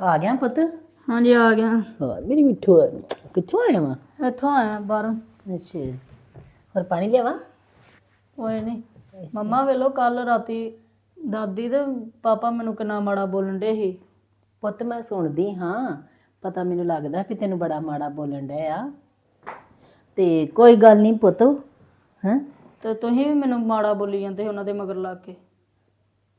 ਆ ਗਿਆ ਪੁੱਤ? ਹਾਂਜੀ ਆ ਗਿਆ। ਹੋਰ ਮੇਰੀ ਮਿੱਠੂ ਕਿੱਥੋਂ ਆਇਆ ਵਾ? ਇੱਥੋਂ ਆਇਆ ਬਾਹਰੋਂ। ਅੱਛਾ। ਹੋਰ ਪਾਣੀ ਲਿਆਵਾ? ਕੋਈ ਨਹੀਂ ਮੰਮਾ ਵੇਲੋ ਕੱਲ ਰਾਤੀ ਦਾਦੀ ਤੇ ਪਾਪਾ ਮੈਨੂੰ ਕਿੰਨਾ ਮਾੜਾ ਬੋਲਣ ਡੇ ਸੀ। ਪੁੱਤ ਮੈਂ ਸੁਣਦੀ ਹਾਂ। ਪਤਾ ਮੈਨੂੰ ਲੱਗਦਾ ਵੀ ਤੈਨੂੰ ਬੜਾ ਮਾੜਾ ਬੋਲਣ ਡਿਆ ਆ। ਤੇ ਕੋਈ ਗੱਲ ਨਹੀਂ ਪੁੱਤ ਹਾਂ? ਤੇ ਤੁਸੀਂ ਵੀ ਮੈਨੂੰ ਮਾੜਾ ਬੋਲੀ ਜਾਂਦੇ ਉਹਨਾਂ ਦੇ ਮਗਰ ਲੱਗ ਕੇ।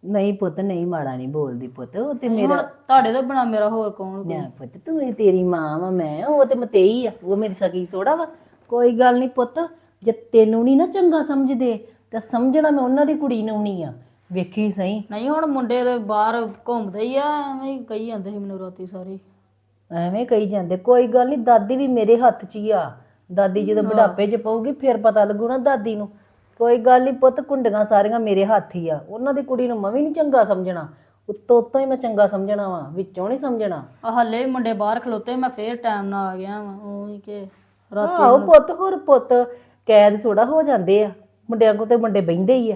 ਨਹੀਂ ਪੁੱਤ ਨਹੀਂ ਮਾੜਾ ਨਹੀਂ ਬੋਲਦੀ ਪੁੱਤ ਉਹ ਤੇ ਹੁਣ ਮੇਰਾ ਤੁਹਾਡੇ ਤੋਂ ਬਣਾ ਮੇਰਾ ਹੋਰ ਕੌਣ? ਨਾ ਪੁੱਤ ਤੂੰ ਇਹ ਤੇਰੀ ਮਾਂ ਵਾ ਮੈਂ ਉਹ ਤੇ ਮਤੇਈ ਆ ਉਹ ਮੇਰੀ ਸਗੀ ਸੋੜਾ ਵਾ। ਕੋਈ ਗੱਲ ਨਹੀਂ ਪੁੱਤ ਜੇ ਤੈਨੂੰ ਨਹੀਂ ਨਾ ਚੰਗਾ ਸਮਝਦੇ ਤਾਂ ਸਮਝਣਾ ਮੈਂ ਉਹਨਾਂ ਦੀ ਕੁੜੀ ਨੂੰ ਨਹੀਂ ਆ। ਵੇਖੀ ਸਹੀ? ਨਹੀਂ ਹੁਣ ਮੁੰਡੇ ਦੇ ਬਾਹਰ ਘੁੰਮਦੇ ਹੀ ਆ ਐਵੇਂ ਹੀ ਕਹੀ ਜਾਂਦੇ ਸੀ ਮੈਨੂੰ ਰਾਤੀ ਸਾਰੇ। ਐਵੇਂ ਕਹੀ ਜਾਂਦੇ ਕੋਈ ਗੱਲ ਨਹੀਂ ਦਾਦੀ ਵੀ ਮੇਰੇ ਹੱਥ 'ਚ ਹੀ ਆ। ਦਾਦੀ ਜਦੋਂ ਬੁਢਾਪੇ 'ਚ ਪਊਗੀ ਫਿਰ ਪਤਾ ਲੱਗੂ ਨਾ ਦਾਦੀ ਨੂੰ। ਕੋਈ ਗੱਲ ਨਹੀਂ ਪੁੱਤ ਕੁੰਡੀਆਂ ਸਾਰੀਆਂ ਮੇਰੇ ਹੱਥ ਹੀ ਆ। ਉਹਨਾਂ ਦੀ ਕੁੜੀ ਨੂੰ ਮੈਂ ਵੀ ਨਹੀਂ ਚੰਗਾ ਸਮਝਣਾ। ਉੱਤੋਂ ਉੱਤੋਂ ਹੀ ਮੈਂ ਚੰਗਾ ਸਮਝਣਾ ਵਾ ਵਿੱਚੋਂ ਨਹੀਂ ਸਮਝਣਾ। ਆ ਹੱਲੇ ਵੀ ਮੁੰਡੇ ਬਾਹਰ ਖਲੋਤੇ ਮੈਂ ਫੇਰ ਟਾਈਮ ਨਾਲ ਆ ਗਿਆ ਵਾਂ ਉਹੀ ਕਿ ਰਾਤੀ ਆਹੋ ਪੁੱਤ ਹੋਰ ਪੁੱਤ ਕੈਦ ਸੋੜਾ ਹੋ ਜਾਂਦੇ ਆ। ਮੁੰਡਿਆਂ ਕੋ ਤੇ ਮੁੰਡੇ ਬਹਿੰਦੇ ਹੀ ਆ।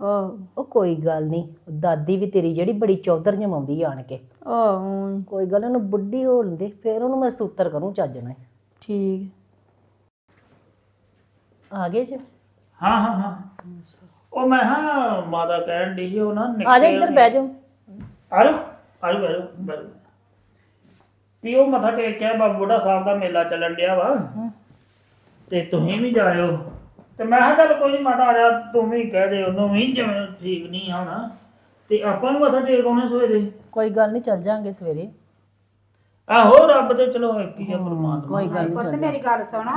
ਆਹ। ਉਹ ਕੋਈ ਗੱਲ ਨਹੀਂ ਦਾਦੀ ਵੀ ਤੇਰੀ ਜਿਹੜੀ ਬੜੀ ਚੌਧਰ ਜਮਾਉਂਦੀ ਆਣ ਕੇ। ਆਹ ਕੋਈ ਗੱਲ ਨੀ, ਉਹਨੂੰ ਬੁੱਢੀ ਹੋ ਲੈਂਦੇ ਫਿਰ ਉਹਨੂੰ ਮੈਂ ਸੂਤਰ ਕਰੂੰ ਚੱਜ ਨਾਲ। ਠੀਕ। ਆ ਗਏ ਜੀ। ਹਾਂ ਹਾਂ ਹਾਂ। ਉਹ ਮੈਂ ਹਾਂ ਮਾਤਾ ਕਹਿਣ ਦੀ ਸੀ ਉਹ ਨਾ ਆ ਜਾ ਇੱਧਰ ਬਹਿ ਜਾਓ। ਆ ਜਾ ਆ ਜਾ ਬਹਿ ਜਾ, ਬਹਿ। ਵੀ ਉਹ ਮੱਥਾ ਟੇਕਿਆ ਬਾਬਾ ਬੁੱਢਾ ਸਾਹਿਬ ਦਾ ਮੇਲਾ ਚੱਲਣ ਡਿਆ ਵਾ। ਤੇ ਤੁਸੀਂ ਵੀ ਜਾਇਓ। ਤੇ ਮੈਂ ਕਿਹਾ ਚੱਲ ਕੋਈ ਨੀ ਮਾਤਾ ਆ ਜਾ ਤੂੰ ਵੀ ਕਹਿ ਦੇ ਉਹਨੂੰ ਵੀ ਜਿਵੇਂ ਠੀਕ ਨਹੀਂ ਹੋਣਾ ਤੇ ਆਪਾਂ ਵੀ ਮੱਥਾ ਟੇਕ ਆਉਣੇ ਸਵੇਰੇ। ਕੋਈ ਗੱਲ ਨਹੀਂ ਚੱਲ ਜਾਾਂਗੇ ਸਵੇਰੇ। ਆਹੋ ਰੱਬ ਤੇ ਚਲੋ ਇੱਕ ਹੀ ਆ ਪਰਮਾਤਮਾ। ਕੋਈ ਗੱਲ ਨਹੀਂ ਪੁੱਤ ਮੇਰੀ ਗੱਲ ਸੁਣ।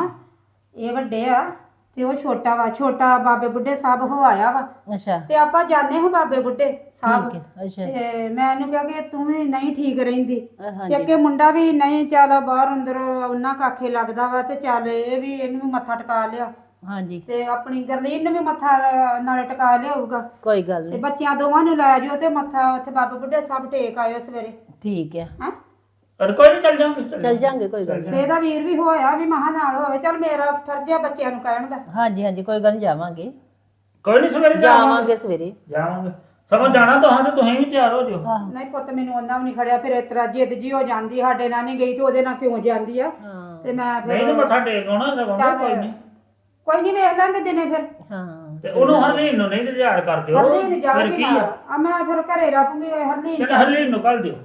ਇਹ ਵੱਡੇ ਆ। ਤੇ ਉਹ ਛੋਟਾ ਵਾ ਛੋਟਾ ਬਾਬੇ ਬੁੱਢੇ ਸਾਹਿਬ ਹੋ ਆਇਆ ਵਾ। ਅੱਛਾ। ਤੇ ਆਪਾਂ ਜਾਣੇ ਹਾਂ ਬਾਬੇ ਬੁੱਢੇ ਸਾਹਿਬ ਠੀਕ ਹੈ ਅੱਛਾ। ਤੇ ਮੈਂ ਇਹਨੂੰ ਕਿਹਾ ਕਿ ਤੂੰ ਵੀ ਨਹੀਂ ਠੀਕ ਰਹਿੰਦੀ। ਅ, ਤੇ ਹਾਂਜੀ ਅੱਗੇ ਮੁੰਡਾ ਵੀ ਨਹੀਂ ਚੱਲ ਬਾਹਰ ਅੰਦਰ ਉਹਨਾਂ ਕਾਖੇ ਲੱਗਦਾ ਵਾ ਤੇ ਚੱਲ ਇਹ ਵੀ ਇਹਨੂੰ ਵੀ ਮੱਥਾ ਟਿਕਾ ਲਿਆ। ਹਾਂਜੀ। ਤੇ ਆਪਣੀ ਗਰਲੀਨ ਨੂੰ ਵੀ ਮੱਥਾ ਨਾਲੇ ਟਿਕਾ ਲਿਆਊਗਾ। ਕੋਈ ਗੱਲ ਤੇ ਨਹੀਂ। ਬੱਚਿਆਂ ਦੋਵਾਂ ਨੂੰ ਲੈ ਜਾਓ ਤੇ ਮੱਥਾ ਉੱਥੇ ਬਾਬੇ ਬੁੱਢੇ ਸਾਹਿਬ ਟੇਕ ਆਇਓ ਸਵੇਰੇ। ਠੀਕ ਹੈ। ਹਾਂ? ਪਰ ਕੋਈ ਨਹੀਂ ਚੱਲ ਜਾਵਾਂਗੇ ਚੱਲ ਚੱਲ ਜਾਾਂਗੇ ਕੋਈ ਗੱਲ ਤੇ ਨਹੀਂ ਇਹਦਾ ਵੀਰ ਵੀ ਹੋਇਆ ਵੀ ਮਹਾ ਨਾਲ ਹੋਵੇ ਚੱਲ ਮੇਰਾ ਫਰਜ਼ ਆ ਬੱਚਿਆਂ ਨੂੰ ਕਹਿਣ ਦਾ। ਹਾਂਜੀ ਹਾਂਜੀ ਕੋਈ ਗੱਲ ਨਹੀਂ ਜਾਵਾਂਗੇ। ਕੋਈ ਨਹੀਂ ਸਵੇਰੇ ਜਾਵਾਂਗੇ। ਸਵੇਰੇ। ਜਾਵਾਂਗੇ। ਸਗੋਂ ਜਾਣਾ ਤਾਂ ਤੇ ਤੁਸੀਂ ਵੀ ਤਿਆਰ ਹੋ ਜਾਓ। ਆਹੋ ਨਹੀਂ ਪੁੱਤ ਮੈਨੂੰ ਉਹਨਾਂ ਵੀ ਨਹੀਂ ਖੜਿਆ ਫਿਰ ਇਸ ਤਰ੍ਹਾਂ ਜਿੱਦ ਜੀ ਹੋ ਜਾਂਦੀ ਸਾਡੇ ਨਾਲ ਨਹੀਂ ਗਈ ਤੇ ਉਹਦੇ ਨਾਲ ਕਿਉਂ ਜਾਂਦੀ ਆ? ਹਾਂ। ਤੇ ਮੈਂ ਨਹੀਂ ਤੇ ਫਿਰ ਮੱਥਾ ਟੇਕ ਆਉਣਾ ਸਗੋਂ ਚੱਲ। ਕੋਈ ਨਹੀਂ ਕੋਈ ਨਹੀਂ ਵੇਖ ਲਾਂਗੇ ਦਿਨੇ ਫਿਰ। ਹਾਂ। ਤੇ ਉਹਨੂੰ ਹਰਲੀਨ ਨੂੰ ਨਹੀਂ ਤੇ ਤਿਆਰ ਕਰ ਦਿਓ। ਹਰਲੀਨ ਫਿਰ ਜਾਊਗੀ ਕੀ ਨਾਲ। ਆ? ਮੈਂ ਫਿਰ ਘਰੇ ਰੱਖੂਗੀ ਹਰਲੀਨ ਚੱਲ ਜਾ- ਹਰਲੀਨ ਨੂੰ ਕੱਲ ਦਿਓ।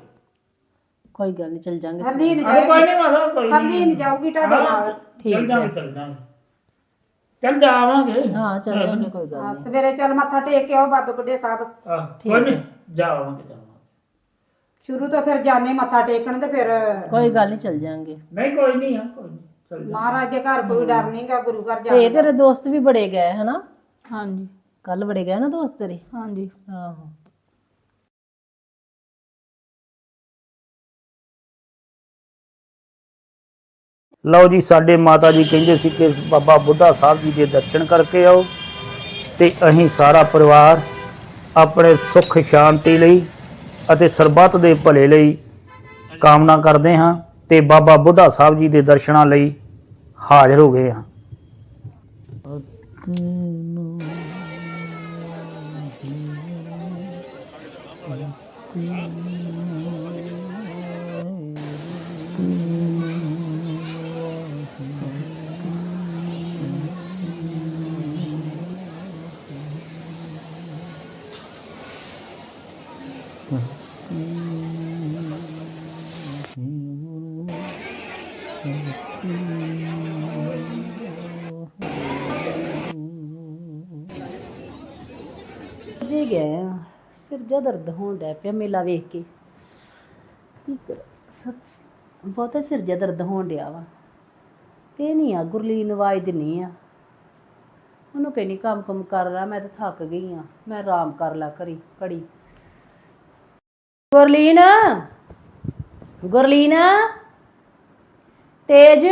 ਕੋਈ ਗੱਲ ਨਹੀਂ ਚੱਲ ਜਾਾਂਗੇ ਹਰਲੀਨ ਅਰੇ ਕੋਈ ਨਹੀਂ ਮਾਤਾ ਕੋਈ। ਹਰਲੀਨ ਜਾਊਗੀ ਤੁਹਾਡੇ ਨਾਲ। ਠੀਕ ਚੱਲ ਹੈ। ਜਾਵਾਂਗੇ ਚੱਲ ਜਾਵਾਂਗੇ ਚੱਲ ਜਾਵਾਂਗੇ। ਹਾਂ ਚੱਲ ਜਾਾਂਗੇ ਕੋਈ ਗੱਲ ਹਾਂ, ਨਹੀਂ ਸਵੇਰੇ ਚੱਲ ਮੱਥਾ ਟੇਕ ਕੇ ਆਓ ਬਾਬੇ ਬੁੱਢੇ ਸਾਹਿਬ। ਆਹ, ਕੋਈ ਨਹੀਂ ਜਾਵਾਂਗੇ ਜਾਵਾਂਗੇ। ਸ਼ੁਰੂ ਤੋਂ ਫਿਰ ਜਾਣੇ ਮੱਥਾ ਟੇਕਣ ਤੇ ਫਿਰ ਕੋਈ ਗੱਲ ਨਹੀਂ ਚੱਲ ਜਾਾਂਗੇ। ਨਹੀਂ ਕੋਈ ਨਹੀਂ ਆ ਕੋਈ ਨਹੀਂ ਚੱਲ। ਮਹਾਰਾਜ ਦੇ ਘਰ ਕੋਈ ਡਰ ਨਹੀਂਗਾ ਗੁਰੂ ਘਰ ਤੇ ਜਾ ਤੇਰੇ ਦੋਸਤ ਵੀ ਬੜੇ ਗਏ ਹਨਾ? ਹਾਂਜੀ। ਕੱਲ ਬੜੇ ਗਏ ਨਾ ਦੋਸਤ ਤੇਰੇ? ਹਾਂਜੀ। ਆਹੋ। ਲਓ ਜੀ, ਸਾਡੇ ਮਾਤਾ ਜੀ ਕਹਿੰਦੇ ਸੀ ਕਿ ਬਾਬਾ ਬੁੱਢਾ ਸਾਹਿਬ ਜੀ ਦੇ ਦਰਸ਼ਨ ਕਰਕੇ ਆਓ ਤੇ ਅਸੀਂ ਸਾਰਾ ਪਰਿਵਾਰ ਆਪਣੇ ਸੁੱਖ ਸ਼ਾਂਤੀ ਲਈ ਅਤੇ ਸਰਬੱਤ ਦੇ ਭਲੇ ਲਈ ਕਾਮਨਾ ਕਰਦੇ ਹਾਂ ਤੇ ਬਾਬਾ ਬੁੱਢਾ ਸਾਹਿਬ ਜੀ ਦੇ ਦਰਸ਼ਨਾਂ ਲਈ ਹਾਜ਼ਰ ਹੋ ਗਏ ਹਾਂ। ਜੀ ਗਏ ਆ। ਸਿਰ ਜਿਹਾ ਦਰਦ ਹੋਣ ਡਿਆ ਪਿਆ ਮੇਲਾ ਵੇਖ ਕੇ। ਕੀ ਕਰਾਂ? ਬਹੁਤਾ ਸਿਰ ਜਿਹਾ ਦਰਦ ਹੋਣ ਡਿਆ ਵਾ। ਇਹ ਨਹੀਂ ਆ, ਗੁਰਲੀਨ ਆਵਾਜ਼ ਦਿੰਨੀ ਆ। ਉਹਨੂੰ ਕਹਿੰਦੀ, ਕੰਮ ਕੰਮ ਕਰ ਲੈ, ਮੈਂ ਤਾਂ ਥੱਕ ਗਈ ਆ। ਮੈਂ ਆਰਾਮ ਕਰ ਲਾ ਕਰੀ ਘੜੀ। ਗੁਰਲੀਨ? ਗੁਰਲੀਨ? ਤੇਜ?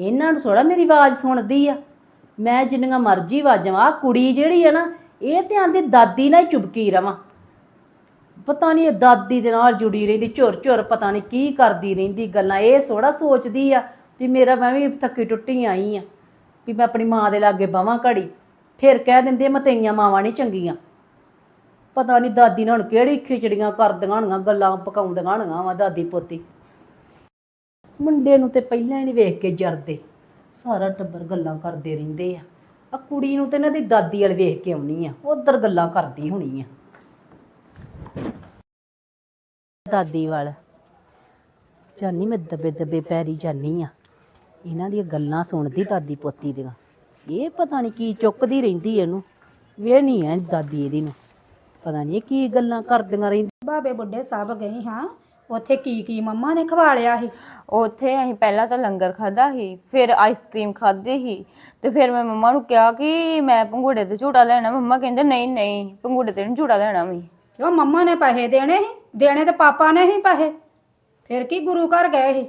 ਇਹਨਾਂ ਨੂੰ ਥੋੜਾ ਮੇਰੀ ਆਵਾਜ਼ ਸੁਣਦੀ ਆ। ਮੈਂ ਜਿੰਨੀਆਂ ਮਰਜ਼ੀ ਆਵਾਜ਼ਾਂ ਆ ਕੁੜੀ ਜਿਹੜੀ ਆ ਨਾ ਇਹ ਤੇ ਆਂਦੀ ਦਾਦੀ ਨਾਲ ਹੀ ਚੁਬਕੀ ਰਵਾਂ। ਪਤਾ ਨਹੀਂ ਇਹ ਦਾਦੀ ਦੇ ਨਾਲ ਜੁੜੀ ਰਹਿੰਦੀ, ਝੁਰ ਝੁਰ ਪਤਾ ਨਹੀਂ ਕੀ ਕਰਦੀ ਰਹਿੰਦੀ ਗੱਲਾਂ, ਇਹ ਥੋੜਾ ਸੋਚਦੀ ਆ ਵੀ ਮੇਰਾ ਮੈਂ ਵੀ ਥੱਕੀ ਟੁੱਟੀ ਆਈ ਆ, ਵੀ ਮੈਂ ਆਪਣੀ ਮਾਂ ਦੇ ਲਾਗੇ ਬਵਾਂ ਘੜੀ, ਫਿਰ ਕਹਿ ਦਿੰਦੇ ਮੈਂ ਤੇਈਆਂ ਮਾਵਾਂ ਨਹੀਂ ਚੰਗੀਆਂ। ਪਤਾ ਨਹੀਂ ਦਾਦੀ ਨਾਲ ਕਿਹੜੀ ਖਿਚੜੀਆਂ ਕਰਦੀਆਂ ਹੋਣੀਆਂ, ਗੱਲਾਂ ਪਕਾਉਂਦੀਆਂ ਹੋਣੀਆਂ ਵਾ ਦਾਦੀ ਪੋਤੀ। ਮੁੰਡੇ ਨੂੰ ਤੇ ਪਹਿਲਾਂ ਹੀ ਨਹੀਂ ਵੇਖ ਕੇ ਜਰਦੇ, ਸਾਰਾ ਟੱਬਰ ਗੱਲਾਂ ਕਰਦੇ ਰਹਿੰਦੇ ਆ। ਆ ਕੁੜੀ ਨੂੰ ਤੇ ਇਹਨਾਂ ਦੀ ਦਾਦੀ ਵਾਲ ਵੇਖ ਕੇ ਆਉਣੀ ਆ ਉਧਰ ਗੱਲਾਂ ਕਰਦੀ ਹੋਣੀ ਆ। ਦਾਦੀ ਵਾਲ, ਜਾਨੀ ਮੈਂ ਦੱਬੇ ਦੱਬੇ ਪੈਰੀ ਜਾਨੀ ਆ, ਇਹਨਾਂ ਦੀਆਂ ਗੱਲਾਂ ਸੁਣਦੀ ਦਾਦੀ ਪੋਤੀ ਦੀਆਂ। ਇਹ ਪਤਾ ਨਹੀਂ ਕੀ ਚੁੱਕਦੀ ਰਹਿੰਦੀ ਇਹਨੂੰ ਵੇ ਨਹੀਂ ਐ ਦਾਦੀ ਇਹਦੀ ਨੂੰ। ਪਤਾ ਨਹੀਂ ਕੀ ਗੱਲਾਂ ਕਰਦੀਆਂ ਰਹਿੰਦੀ ਬਾਬੇ ਬੁੱਢੇ ਸਾਹਿਬ ਗਏ ਹਾਂ, ਉੱਥੇ ਕੀ ਕੀ ਮੰਮਾ ਨੇ ਖਵਾ ਲਿਆ ਸੀ? ਉੱਥੇ ਅਸੀਂ ਪਹਿਲਾਂ ਤਾਂ ਲੰਗਰ ਖਾਦਾ ਸੀ ਫਿਰ ਆਈਸਕ੍ਰੀਮ ਖਾਧੀ ਸੀ ਤੇ ਫਿਰ ਮੈਂ ਮੰਮਾ ਨੂੰ ਕਿਹਾ ਕਿ ਮੈਂ ਪੰਗੂੜੇ ਤੇ ਝੂਟਾ ਲੈਣਾ ਮੰਮਾ ਕਹਿੰਦੇ ਨਹੀਂ ਨਹੀਂ ਪੰਗੂੜੇ ਤੇ ਨਹੀਂ ਝੂਟਾ ਲੈਣਾ ਵੀ। ਕਿਉਂ ਮੰਮਾ ਨੇ ਪੈਸੇ ਦੇਣੇ ਸੀ ਦੇਣੇ ਤੇ ਪਾਪਾ ਨੇ ਹੀ ਪੈਸੇ ਫਿਰ ਕੀ ਗੁਰੂ ਘਰ ਗਏ ਸੀ?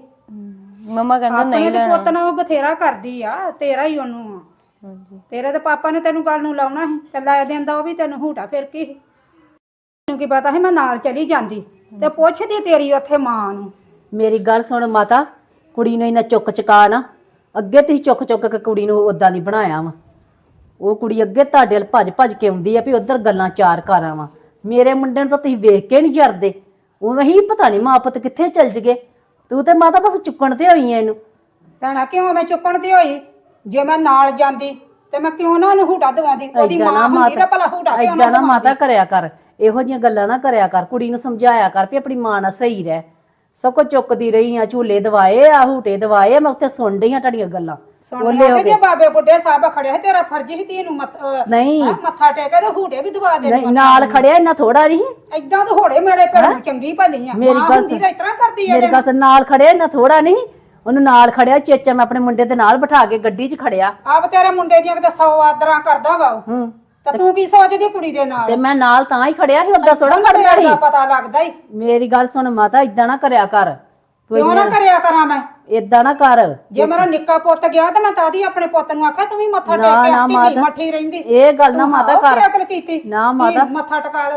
ਮੰਮਾ ਕਹਿੰਦਾ ਆਪਣੇ ਨਹੀਂ ਤੇ ਲੈਣਾ। ਪੁੱਤ ਨਾਲ ਉਹ ਬਥੇਰਾ ਕਰਦੀ ਆ ਤੇਰਾ ਹੀ ਉਹਨੂੰ ਆ। ਹਾਂਜੀ। ਤੇਰੇ ਤੇ ਪਾਪਾ ਨੇ ਤੈਨੂੰ ਗੱਲ ਨੂੰ ਲਾਉਣਾ ਸੀ ਤੇ ਲੈ ਦਿੰਦਾ ਉਹ ਵੀ ਤੈਨੂੰ ਹੂਟਾ ਫਿਰ ਕੀ? ਮੈਨੂੰ ਕੀ ਪਤਾ ਸੀ ਮੈਂ ਨਾਲ ਚਲੀ ਜਾਂਦੀ ਤੇ ਪੁੱਛਦੀ ਤੇਰੀ ਉੱਥੇ ਮਾਂ ਨੂੰ। ਮੇਰੀ ਗੱਲ ਸੁਣ ਮਾਤਾ ਕੁੜੀ ਨੂੰ ਇਹਨਾਂ ਚੁੱਕ ਚਕਾ ਨਾ ਅੱਗੇ ਤੁਸੀਂ ਚੁੱਕ ਚੁੱਕ ਕੇ ਕੁੜੀ ਨੂੰ ਉਦਾਂ ਦੀ ਬਣਾਇਆ ਵਾ। ਉਹ ਕੁੜੀ ਅੱਗੇ ਤੁਹਾਡੇ ਵੱਲ ਭੱਜ ਭੱਜ ਕੇ ਆਉਂਦੀ ਆ ਵੀ ਉਧਰ ਗੱਲਾਂ ਚਾਰ ਕਰਾਂ ਵਾ। ਮੇਰੇ ਮੁੰਡੇ ਨੂੰ ਤਾਂ ਤੁਸੀਂ ਵੇਖ ਕੇ ਨਹੀਂ ਜਰਦੇ। ਉਵੇਂ ਹੀ ਪਤਾ ਨਹੀਂ ਮਾਂ ਪੁੱਤ ਕਿੱਥੇ ਚੱਲ ਜਗੇ। ਤੂੰ ਤੇ ਮਾਤਾ ਬਸ ਚੁੱਕਣ ਤੇ ਹੋਈ ਐ ਇਹਨੂੰ। ਭੈਣਾ ਕਿਉਂ ਮੈਂ ਚੁੱਕਣ ਤੇ ਹੋਈ? ਜੇ ਮੈਂ ਨਾਲ ਜਾਂਦੀ ਤੇ ਮੈਂ ਕਿਉਂ ਨਾ ਉਹਨੂੰ ਹੂਟਾ ਦਵਾਉਂਦੀ ਉਹਦੀ ਏਦਾਂ ਮਾਂ ਨਾ ਹੁੰਦੀ ਤਾਂ ਭਲਾ ਹੂਟਾ ਕਿਉਂ ਨਾ ਏਦਾਂ ਨਾ ਮਾਤਾ ਕਰਿਆ ਕਰ। ਇਹੋ ਜੀਆਂ ਗੱਲਾਂ ਨਾ ਕਰਿਆ ਕਰ। ਕੁੜੀ ਨੂੰ ਸਮਝਾਇਆ ਕਰ ਵੀ ਆਪਣੀ ਮਾਂ ਨਾਲ ਸਹੀ ਰਹਿ। ਸਭ ਕੁਝ ਚੁੱਕਦੀ ਰਹੀ ਆ ਝੂਲੇ ਦਵਾਏ ਆ ਹੂਟੇ ਦਵਾਏ ਆ, ਮੈਂ ਉੱਥੇ ਸੁਣ ਰਹੀ ਆ ਤੁਹਾਡੀਆਂ ਗੱਲਾਂ। ਸੁਣ ਤੇ ਜੇ ਬਾਬੇ ਬੁੱਢੇ ਸਾਹਿਬ ਖੜਿਆ ਸੀ ਤੇਰਾ ਫਰਜ਼ ਸੀ ਧੀ ਨੂੰ ਮੱਥ- ਅਹ, ਨਹੀਂ। ਹੈਂ, ਮੱਥਾ ਟੇਕੇ ਤੇ ਹੂਟੇ ਵੀ ਦਵਾ ਦੇ ਨਹੀਂ, ਨਾਲ ਖੜਿਆ ਇੰਨਾ ਥੋੜਾ ਨਹੀਂ? ਏਦਾਂ ਤਾਂ ਹੋੜੇ ਮੇਰੇ ਭੈਣ ਚੰਗੀ ਭਲੀ ਆ। ਮੇਰੀ ਮਾਂ ਗੱਲ ਹੁੰਦੀ ਤਾਂ ਇਸ ਤਰ੍ਹਾਂ ਕਰਦੀ ਆ ਮੇਰੇ ਗੱਲ ਸੁਣ, ਨਾਲ ਖੜਿਆ ਇੰਨਾ ਥੋੜਾ ਨਹੀਂ? ਉਹਨੂੰ ਨਾਲ ਖੜਿਆ ਚੇਚਾ ਮੈਂ ਆਪਣੇ ਮੁੰਡੇ ਦੇ ਨਾਲ ਬਿਠਾ ਕੇ ਗੱਡੀ 'ਚ ਖੜਿਆ। ਆਪ ਤੇਰੇ ਮੁੰਡੇ ਦੀਆਂ ਕਿਤੇ 100 ਆਦਰਾਂ ਕਰਦਾ ਵਾ ਉਹ। ਹੂੰ। ਤਾਂ ਤੂੰ ਕੀ ਸੋਚਦੀ ਕੁੜੀ ਦੇ ਨਾਲ? ਤੇ ਮੈਂ ਨਾਲ ਤਾਂ ਹੀ ਖੜਿਆ ਸੀ ਓਦਾਂ ਥੋੜਾ ਦਾ ਸੀ। ਪਤਾ ਲੱਗਦਾ ਹੀ ਮੇਰੀ ਗੱਲ ਸੁਣ ਮਾਤਾ ਇਦਾਂ ਨਾ ਕਰਿਆ ਕਰ। ਕਿਉਂ ਨਾ ਕਰਿਆ ਕਰਾਂ ਮੈਂ? ਇਦਾਂ ਨਾ ਕਰ। ਜੇ ਮੇਰਾ ਨਿੱਕਾ ਪੁੱਤ ਗਿਆ ਤੇ ਮੈਂ ਤਾਦੀ ਆਪਣੇ ਪੁੱਤ ਨੂੰ ਆਖਿਆ ਤੂੰ ਵੀ ਮੱਥਾ ਨਾ, ਟੇਕ ਕੇ ਨਾ, ਆਤੀ ਮਾਤਾ। ਮੱਠੀ ਰਹਿੰਦੀ। ਇਹ ਗੱਲ ਨਾ ਤੂੰ ਮਾਤਾ ਆਹ ਕਰ। ਅਕਲ ਕੀਤੀ। ਨਾ ਮਾਤਾ। ਮੱਥਾ ਟਕਾ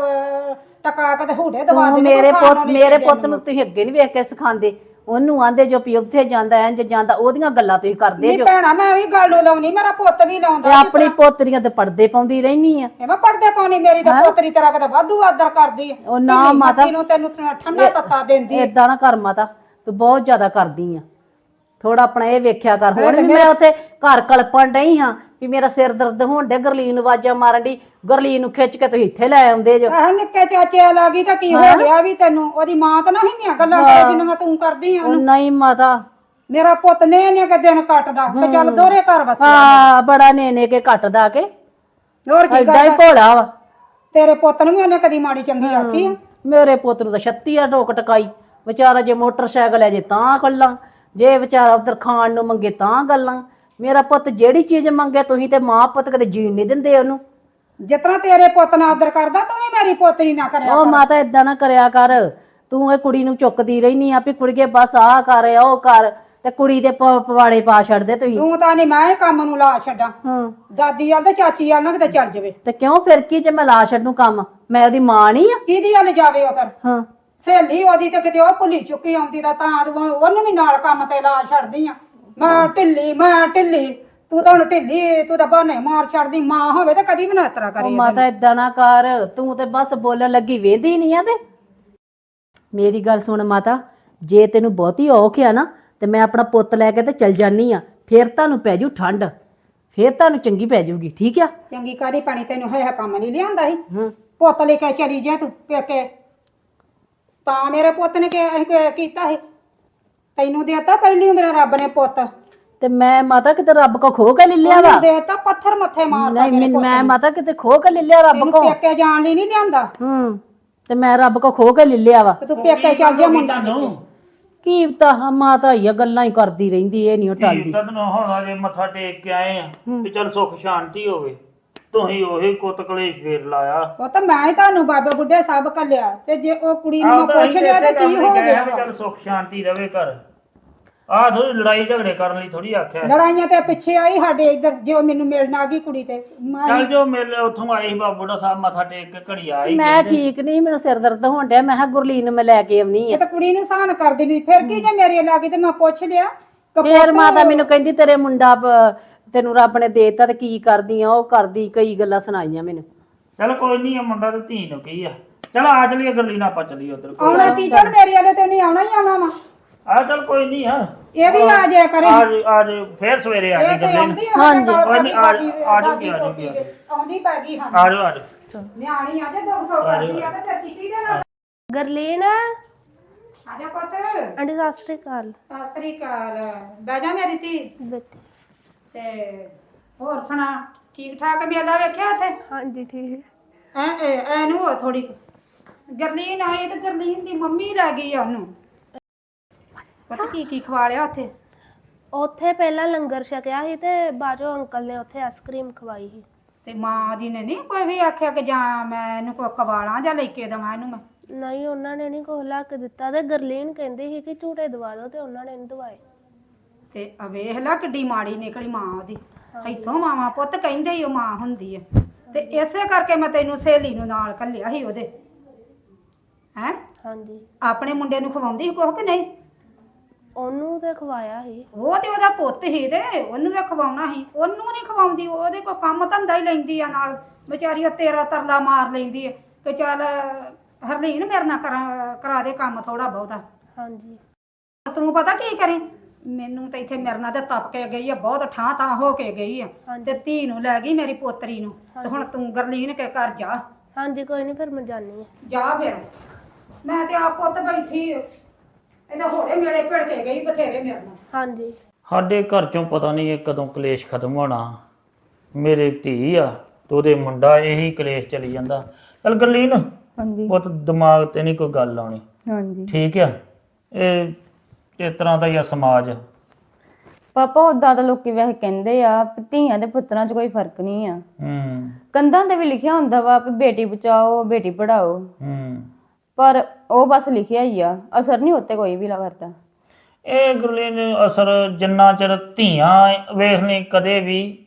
ਟਕਾ ਕੇ ਤੇ ਹੂੜੇ ਦਵਾ ਤੂੰ ਦੇ ਮੇਰੇ ਪੁੱਤ ਮੇਰੇ ਪੁੱਤ ਨੂੰ ਤੁਸੀਂ ਅੱਗੇ ਨਹੀਂ ਵੇਖ ਕੇ ਸਿਖਾਉਂਦੇ। ਉਹਨੂੰ ਆਂਦੇ ਜੋ ਵੀ ਉੱਥੇ ਜਾਂਦਾ ਇੰਜ ਜਾਂਦਾ ਉਹਦੀਆਂ ਗੱਲਾਂ ਤੁਸੀਂ ਕਰਦੇ ਨਹੀਂ ਜੋ। ਭੈਣਾ ਮੈਂ ਵੀ ਗੱਲ ਨੂੰ ਲਾਉਣੀ ਮੇਰਾ ਪੁੱਤ ਵੀ ਲਾਉਂਦਾ ਤੇ ਆਪਣੀ ਪੋਤਰੀਆਂ ਤੇ ਪਰਦੇ ਪਾਉਂਦੀ ਰਹਿਨੀ ਆ। ਇਹ ਮੈਂ ਪੜਦੇ ਪਾਉਣੀ ਮੇਰੀ ਤਾਂ ਪੋਤਰੀ ਤੇਰਾ ਕਿਤੇ ਵਾਧੂ ਆਦਰ ਕਰਦੀ ਆ। ਉਹ ਨਾ ਢਿੱਲੀ ਮਾਤਾ। ਨੂੰ ਤੈਨੂੰ ਠੰਡਾ ਤੱਤਾ ਦਿੰਦੀ ਏਦਾਂ ਨਾ ਕਰ ਮਾਤਾ ਤੂੰ ਬਹੁਤ ਜ਼ਿਆਦਾ ਕਰਦੀ ਆ। ਥੋੜਾ ਆਪਣਾ ਇਹ ਵੇਖਿਆ ਕਰ ਹੁਣ ਵੀ ਮੈਂ ਉੱਥੇ ਘਰ ਕਲਪਣ ਡਈ ਹਾਂ ਵੀ ਮੇਰਾ ਸਿਰ ਦਰਦ ਹੋਣ ਡੇ ਗਰਲੀਨ ਨੂੰ ਆਵਾਜ਼ਾਂ ਮਾਰਨ ਦੀ ਗਰਲੀਨ ਨੂੰ ਖਿੱਚ ਕੇ ਤੁਸੀਂ ਇੱਥੇ ਲੈ ਆਉਂਦੇ ਜੋ। ਆਹ ਨਿੱਕੇ ਚਾਚੇ ਆ ਲੱਗੀ ਤਾਂ ਕੀ ਹੋ ਗਿਆ ਵੀ ਤੈਨੂੰ? ਉਹਦੀ ਮਾਂ ਤਾਂ ਨਹੀਂ ਨੀਆਂ ਗੱਲਾਂ ਜਿੰਨੀਆਂ ਤੂੰ ਕਰਦੀ ਆ ਉਹ ਨਹੀਂ ਮਾਤਾ। ਮੇਰਾ ਪੁੱਤ ਨੇ ਨੇ ਕਿ ਦਿਨ ਕੱਟਦਾ ਤੇ ਚੱਲ ਦੋਰੇ ਘਰ ਵਸਿਆ। ਆ ਬੜਾ ਨੇਨੇ ਕੇ ਕੱਟਦਾ ਕੇ। ਹੋਰ ਕੀ ਐਡਾ ਹੀ ਭੋਲਾ ਵਾ। ਤੇਰੇ ਪੁੱਤ ਨੂੰ ਵੀ ਉਹਨੇ ਕਦੀ ਮਾੜੀ ਚੰਗੀ ਆਖੀ ਆ? ਮੇਰੇ ਪੁੱਤ ਨੂੰ ਤਾਂ 36 ਆ ਰੋਕ ਟਕਾਈ। ਵਿਚਾਰਾ ਜੇ ਮੋਟਰਸਾਈਕਲ ਹੈ ਜੇ ਤਾਂ ਗੱਲਾਂ। ਜੇ ਵਿਚਾਰਾ ਉਧਰ ਖਾਣ ਨੂੰ ਮੰਗੇ ਤਾਂ ਗੱਲਾਂ। ਮੇਰਾ ਪੁੱਤ ਜਿਹੜੀ ਚੀਜ਼ ਮੰਗੇ ਤੁਸੀਂ ਤੇ ਮਾਂ ਪੁੱਤ ਕਦੇ ਜੀਣ ਨਹੀਂ ਦਿੰਦੇ ਉਹਨੂੰ। ਜਿਤਨਾ ਤੇਰੇ ਪੁੱਤ ਨਾਲ ਆਦਰ ਕਰਦਾ ਤੂੰ ਵੀ ਮੇਰੀ ਪੋਤਰੀ ਨਾ ਕਰਿਆ ਉਹ ਮਾਤਾ ਇਦਾਂ ਨਾ ਕਰਿਆ ਕਰ। ਤੂੰ ਇਹ ਕੁੜੀ ਨੂੰ ਚੁੱਕਦੀ ਰਹਿਨੀ ਆ ਵੀ ਕੁੜੀਏ ਬਸ ਆਹ ਕਰ ਉਹ ਕਰ ਤੇ ਕੁੜੀ ਦੇ ਪ- ਪਵਾੜੇ ਪਾ ਛੱਡਦੇ ਤੁਸੀਂ। ਤੂੰ ਤਾਂ ਨਹੀਂ ਮੈਂ ਇਹ ਕੰਮ ਨੂੰ ਲਾ ਛੱਡਾਂ। ਹਾਂ। ਦਾਦੀ ਵਾਲ ਤੇ ਚਾਚੀ ਵਾਲ ਨਾ ਕਿਤੇ ਚੱਲ ਜਾਵੇ। ਤੇ ਕਿਉਂ ਫਿਰ ਕੀ ਜੇ ਮੈਂ ਲਾ ਛੱਡੂ ਕੰਮ? ਮੈਂ ਉਹਦੀ ਮਾਂ ਨਹੀਂ ਆ। ਕਿਹਦੀ ਵੱਲ ਜਾਵੇ ਉਹ ਫਿਰ? ਹਾਂ। ਸਹੇਲੀ ਉਹਦੀ ਤੇ ਕਿਤੇ ਉਹ ਭੁੱਲੀ ਚੁੱਕੀ ਆਉਂਦੀ ਦਾ ਤਾਂ ਉਹ- ਉਹਨੂੰ ਵੀ ਨਾਲ ਕੰਮ ਤੇ ਲਾ ਛੱਡਦੀ ਆ। ਮੈਂ ਢਿੱਲੀ ਮੈਂ ਢਿੱਲੀ। ਤੂੰ ਤਾਂ ਹੁਣ ਢਿੱਲੀ ਤੂੰ ਤਾਂ ਬਹਾਨੇ ਮਾਰ ਛੱਡਦੀ। ਮਾਂ ਹੋਵੇ ਤਾਂ ਕਦੀ ਵੀ ਨਾ ਇਸ ਤਰ੍ਹਾਂ ਉਹ ਕਰੀ ਮਾਤਾ ਇਦਾਂ ਨਾ ਕਰ ਤੂੰ ਤੇ ਬਸ ਬੋਲਣ ਲੱਗੀ ਵੇਂਦੀ ਨਹੀਂ ਆ ਤੇ। ਮੇਰੀ ਗੱਲ ਸੁਣ ਮਾਤਾ ਜੇ ਤੈਨੂੰ ਬਹੁਤੀ ਔਖ ਆ ਨਾ ਤੇ ਮੈਂ ਆਪਣਾ ਪੁੱਤ ਲੈ ਕੇ ਤੇ ਚਲ ਜਾਨੀ ਆ। ਫੇਰ ਤੁਹਾਨੂੰ ਪੈ ਜੂ ਠੰਡ। ਫੇਰ ਤੁਹਾਨੂੰ ਚੰਗੀ ਪੈ ਜਾਊਗੀ ਠੀਕ ਆ? ਚੰਗੀ ਕਾਦੀ ਪਾਣੀ ਤੈਨੂੰ ਹੈ ਕੰਮ ਨਹੀਂ ਲਿਆਂਦਾ ਸੀ? ਹੂੰ। ਪੁੱਤ ਲੈ ਕੇ ਚਲੀ ਜਾ ਤੂੰ ਪੇਕੇ। ਤਾਂ ਮੇਰੇ ਪੁੱਤ ਨੇ ਕਿ- ਕਿ- ਕੀਤਾ ਸੀ। ਤੈਨੂੰ ਦੇਤਾ ਪਹਿਲੀ ਮੇਰਾ ਰੱਬ ਨੇ ਪੁੱਤ। ਤੇ ਮੈਂ ਮਾਤਾ ਕਿਤੇ ਰੱਬ ਕੋ ਖੋ ਕੇ ਲੈ ਲਿਆ ਵਾ? ਦੇਤਾ ਪੱਥਰ ਮੱਥੇ ਮਾਰਦਾ ਨਹੀਂ ਮੇਰੇ ਮੈਂ- ਪੁੱਤ ਮੈਂ ਨੂੰ। ਮਾਤਾ ਕਿਤੇ ਖੋ ਕੇ ਲੈ ਲਿਆ ਰੱਬ ਤੈਨੂੰ ਕੋ? ਪੇਕੇ ਜਾਣ ਲਈ ਨਹੀਂ ਲਿਆਂਦਾ? ਹੂੰ ਤੇ ਮੈਂ ਰੱਬ ਕੋ ਖੋ ਕੇ ਲੈ ਲਿਆ ਵਾ। ਤੇ ਤੂੰ ਪੇਕੇ ਚੱਲ ਜਾ ਮੁੰਡਾ ਲੈ ਕੇ। ਕੀ ਪਤਾ ਮਾਤਾ ਹੀ ਆ ਗੱਲਾਂ ਹੀ ਕਰਦੀ ਰਹਿੰਦੀ ਇਹ ਨਹੀਂ ਉਹ ਟਲਦੀ। ਤਦੋਂ ਹੁਣ ਅਜੇ ਮੱਥਾ ਟੇਕ ਕੇ ਆਏ ਆ ਵੀ ਚਲ ਸੁੱਖ ਸ਼ਾਂਤੀ ਹੋਵੇ। ਤੁਸੀਂ ਉਹੀ ਕੁੱਤ ਕਲੇਸ਼ ਫੇਰ ਲਾਇਆ। ਉਹ ਤਾਂ ਮੈਂ ਹੀ ਤੁਹਾਨੂੰ ਬਾਬੇ ਬੁੱਢੇ ਸਾਹਿਬ ਕੱਲਿਆ ਤੇ ਜੇ ਉਹ ਕੁੜੀ ਨੂੰ ਮੈਂ ਪੁੱਛ ਲਿਆ ਤੇ ਕੀ ਹੋ ਗਿਆ? ਚਲ ਸੁੱਖ ਸ਼ਾਂਤੀ ਰਵੇ ਘਰ। ਆਹ ਥੋੜੀ ਲੜਾਈ ਝਗੜੇ ਕਰਨ ਲਈ ਥੋੜੀ ਆਖਿਆ ਲੜਾਈਆਂ ਤੇ ਪਿੱਛੇ ਆਈ ਸਾਡੇ ਇੱਧਰ ਜੇ ਉਹ ਮੈਨੂੰ ਮਿਲਣ ਆ ਗਈ ਕੁੜੀ ਤੇ ਮੈਂ ਚੱਲ ਜੋ। ਮੇਲੇ ਉੱਥੋਂ ਆਏ ਸੀ ਬਾਬੂ ਦਾ ਸਾਹਿਬ ਮੱਥਾ ਟੇਕ ਕੇ ਘੜੀ ਆਈ ਮੈਂ ਠੀਕ ਨਹੀਂ ਮੈਨੂੰ ਸਿਰ ਦਰਦ ਹੋਣ ਡਿਆ ਮੈਂ ਕਿਹਾ ਗੁਰਲੀਨ ਨੂੰ ਮੈਂ ਲੈ ਕੇ ਆਉਣੀ ਆ। ਇਹ ਤਾਂ ਕੁੜੀ ਨੂੰ ਸਾਨ ਕਰ ਦਿੰਦੀ ਫਿਰ ਕੀ ਜੇ ਮੇਰੇ ਲਾਗੇ ਤੇ ਮੈਂ ਪੁੱਛ ਲਿਆ ਕਿ ਫੇਰ ਮਾਤਾ ਮੈਨੂੰ ਕਹਿੰਦੀ ਤੇਰੇ ਮੁੰਡਾ ਪ- ਤੈਨੂੰ ਰੱਬ ਨੇ ਦੇਤਾ ਤੇ ਕੀ ਕਰਦੀ ਆ ਉਹ ਕਰਦੀ ਕਈ ਗੱਲਾਂ ਸੁਣਾਈਆਂ ਮੈਨੂੰ। ਚਲ ਕੋਈ ਨਹੀਂ ਆ ਮੁੰਡਾ ਤੇ ਧੀ ਨੂੰ ਕੀ ਆ? ਚਲ ਆ ਚਲੀਏ ਗੱਲੀ ਨਾ ਆਪਾਂ ਚਲੀਏ ਉਧਰ। ਆਉਣਾ ਟੀਚਰ ਮੇਰੇ ਵਾਲੇ ਤੇ ਨਹੀਂ ਆਉਣਾ ਹੀ ਆਉਣਾ ਵਾ। ਆ ਚਲ ਕੋਈ ਨਹੀਂ ਆ। ਇਹ ਵੀ ਆ ਜਾਇਆ ਕਰੇ। ਆ ਜੀ ਆ ਜੀ ਫੇਰ ਸਵੇਰੇ ਆ ਇਹ ਜੀ ਤੇ ਗੱਲੀ ਆਉਂਦੀ ਆ ਹਾਂਜੀ। ਕੋਈ ਨੀ, ਆ ਜਾਓ, ਆ ਜਾਓ, ਆ ਜਾਓ, ਆ ਜਾਓ। ਆਉਂਦੀ ਪੈ ਗਈ ਹਾਂ ਆ ਜਾਓ ਆ ਜਾਓ ਨਿਆਣੀ ਆ ਜੇ 200 ਕਰਦੀ ਆ ਤੇ ਫਿਰ ਕਿਤੇ ਦੇ ਨਾਲ ਗਰਲੀਨ। ਆ ਜਾ ਪੁੱਤ। ਆਂਟੀ ਸਤਿ ਸ੍ਰੀ ਅਕਾਲ। ਸਤਿ ਸ੍ਰੀ ਅਕਾਲ। ਬਹਿ ਜਾ ਮੇਰੀ ਧੀ। ਬੇਟੇ ਤੇ ਹੋਰ ਸੁਣਾ ਠੀਕ ਠਾਕ ਮੇਲਾ ਵੇਖਿਆ ਉੱਥੇ ਹਾਂਜੀ ਠੀਕ। ਐ ਐ ਐਨੂੰ ਹੋ ਥੋੜੀ ਗਰਲੀਨ ਆਈ ਤੇ ਗਰਲੀਨ ਦੀ ਮੰਮੀ ਲੈ ਗਈ ਆ ਉਹਨੂੰ। ਪਤਾ ਕੀ ਕੀ ਖਵਾ ਲਿਆ ਉੱਥੇ? ਉੱਥੇ ਪਹਿਲਾਂ ਲੰਗਰ ਛਕਿਆ ਸੀ ਤੇ ਬਾਜੋ ਅੰਕਲ ਨੇ ਉੱਥੇ ਆਈਸਕ੍ਰੀਮ ਖਵਾਈ ਸੀ। ਤੇ ਮਾਂ ਦੀ ਨੇ ਨਹੀਂ ਕੋਈ ਵੀ ਆਖਿਆ ਕਿ ਜਾਂ ਮੈਂ ਇਹਨੂੰ ਕੋਈ ਕਵਾਲਾਂ ਜਾਂ ਲੈ ਕੇ ਦਵਾਂ ਇਹਨੂੰ ਮੈਂ? ਨਹੀਂ ਉਹਨਾਂ ਨੇ ਨਹੀਂ ਕੁਛ ਲਾ ਕੇ ਦਿੱਤਾ ਤੇ ਗਰਲੀਨ ਕਹਿੰਦੀ ਸੀ ਕਿ ਝੂਟੇ ਦਵਾ ਦਿਓ ਤੇ ਉਹਨਾਂ ਨੇ ਨਹੀਂ ਦਵਾਏ। ਤੇ ਆ ਵੇਖ ਲੈ ਕਿੱਡੀ ਮਾੜੀ ਨਿਕਲੀ ਮਾਂ ਉਹਦੀ। ਇੱਥੋਂ ਮਾਵਾਂ ਪੁੱਤ ਕਹਿੰਦੇ ਹੀ ਉਹ ਮਾਂ ਹੁੰਦੀ ਹੈ ਤੇ ਇਸੇ ਕਰਕੇ ਮੈਂ ਤੈਨੂੰ ਸਹੇਲੀ ਨੂੰ ਨਾਲ ਕੱਲਿਆ ਸੀ ਉਹਦੇ। ਹੈ? ਹਾਂਜੀ। ਆਪਣੇ ਮੁੰਡੇ ਨੂੰ ਖਵਾਉਂਦੀ ਸੀ ਕਿ ਨਹੀਂ? ਉਹਨੂੰ ਤੇ ਖਵਾਇਆ ਸੀ। ਉਹ ਤੇ ਉਹਦਾ ਪੁੱਤ ਹੀ ਤੇ ਉਹਨੂੰ ਵੀ ਖਵਾਉਣਾ ਸੀ। ਉਹਨੂੰ ਨਹੀਂ ਖਵਾਉਂਦੀ ਉਹਦੇ ਕੋ ਕੰਮ ਧੰਦਾ ਹੀ ਲੈਂਦੀ ਆ ਨਾਲ। ਵਿਚਾਰੀ ਉਹ ਤੇਰਾ ਤਰਲਾ ਮਾਰ ਲੈਂਦੀ ਹੈ ਕਿ ਚੱਲ ਹਰਲੀਨ ਮੇਰੇ ਨਾਲ ਕਰਾ ਦੇ ਕੰਮ ਥੋੜਾ ਬਹੁਤਾ। ਹਾਂਜੀ। ਤੂੰ ਪਤਾ ਕੀ ਕਰੀ? ਮੈਨੂੰ ਤਾਂ ਇੱਥੇ ਮੇਰੇ ਨਾਲ ਤੇ ਤਪ ਕੇ ਗਈ ਆ ਬਹੁਤ ਠਾਂ ਤਾਂ ਹੋ ਕੇ ਗਈ ਆ। ਹਾਂਜੀ। ਤੇ ਧੀ ਨੂੰ ਲੈ ਗਈ ਮੇਰੀ ਪੋਤਰੀ ਨੂੰ। ਤੇ ਹੁਣ ਤੂੰ ਗਰਲੀਨ ਕੇ ਘਰ ਜਾ। ਹਾਂਜੀ ਕੋਈ ਨਹੀਂ ਫਿਰ ਮੈਂ ਜਾਣੀ ਹੈ ਜਾ ਫਿਰ। ਮੈਂ ਤੇ ਆਪ ਪੁੱਤ ਬੈਠੀ ਇਹਦਾ ਹੋਰੇ ਮੇਲੇ ਭਿੜ ਕੇ ਗਈ ਬਥੇਰੇ ਮੇਰੇ ਨਾਲ। ਹਾਂਜੀ। ਸਾਡੇ ਘਰ ਚੋਂ ਪਤਾ ਨਹੀਂ ਇਹ ਕਦੋਂ ਕਲੇਸ਼ ਖਤਮ ਹੋਣਾ। ਮੇਰੇ ਧੀ ਆ ਤੇ ਉਹਦੇ ਮੁੰਡਾ ਇਹੀ ਕਲੇਸ਼ ਚਲੀ ਜਾਂਦਾ। ਚਲ ਗਰਲੀਨ ਹਾਂਜੀ। ਪੁੱਤ ਦਿਮਾਗ ਤੇ ਨਹੀਂ ਕੋਈ ਗੱਲ ਆਉਣੀ। ਹਾਂਜੀ। ਠੀਕ ਆ। ਇਹ ਇਸ ਤਰ੍ਹਾਂ ਦਾ ਹੀ ਆ ਸਮਾਜ। ਪਾਪਾ ਉਦਾਂ ਤਾਂ ਲੋਕੀ ਵੈਸੇ ਕਹਿੰਦੇ ਆ ਵੀ ਧੀਆਂ ਤੇ ਪੁੱਤਰਾਂ 'ਚ ਕੋਈ ਫ਼ਰਕ ਨਹੀਂ ਆ। ਹੂੰ। ਕੰਧਾਂ ਤੇ ਵੀ ਲਿਖਿਆ ਹੁੰਦਾ ਵਾ ਵੀ ਬੇਟੀ ਬਚਾਓ ਬੇਟੀ ਪੜਾਓ ਹੂੰ। ਪਰ ਉਹ ਬਸ ਲਿਖਿਆ ਹੀ ਆ ਅਸਰ ਨਹੀਂ ਉੱਤੇ ਕੋਈ ਵੀ ਲਾ ਕਰਦਾ। ਇਹ ਗਰਲੀਨ ਅਸਰ ਜਿੰਨਾ ਚਿਰ ਧੀਆਂ ਵੇਖ ਲਈ ਕਦੇ ਵੀ